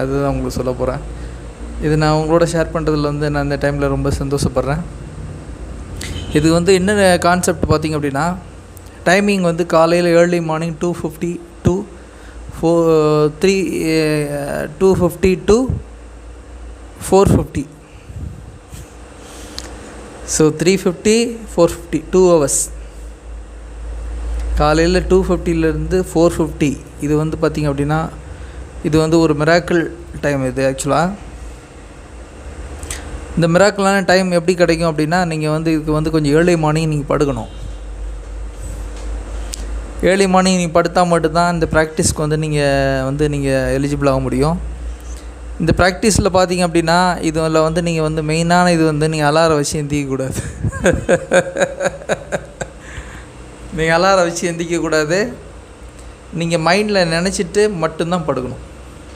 அதுதான் உங்களுக்கு சொல்ல போகிறேன் இது நான் உங்களோட ஷேர் பண்ணுறதுல வந்து நான் இந்த டைமில் ரொம்ப சந்தோஷப்படுறேன். இது வந்து என்ன கான்செப்ட் பார்த்திங்க அப்படின்னா டைமிங் வந்து காலையில் early morning two fifty two four three two fifty two four fifty so three fifty four fifty two hours காலையில் டூ ஃபிஃப்டிலேருந்து ஃபோர் ஃபிஃப்டி இது வந்து பார்த்திங்க அப்படின்னா இது வந்து ஒரு மிராக்கிள் டைம் இது ஆக்சுவலாக இந்த மிராக்கிளான டைம் எப்படி கிடைக்கும் அப்படின்னா நீங்கள் வந்து இதுக்கு வந்து கொஞ்சம் ஏர்லி மார்னிங் நீங்கள் படுக்கணும். ஏர்லி மார்னிங் நீங்கள் படுத்தால் மட்டும்தான் இந்த ப்ராக்டிஸ்க்கு வந்து நீங்கள் வந்து நீங்கள் எலிஜிபிள் ஆக முடியும். இந்த ப்ராக்டிஸில் பார்த்தீங்க அப்படின்னா இதில் வந்து நீங்கள் வந்து மெயினான இது வந்து நீங்கள் அலாரம் வச்சு எந்திக்கக்கூடாது. நீங்கள் அலாரம் வச்சு எந்திக்கக்கூடாது. நீங்கள் மைண்டில் நினச்சிட்டு மட்டும்தான் படுக்கணும்.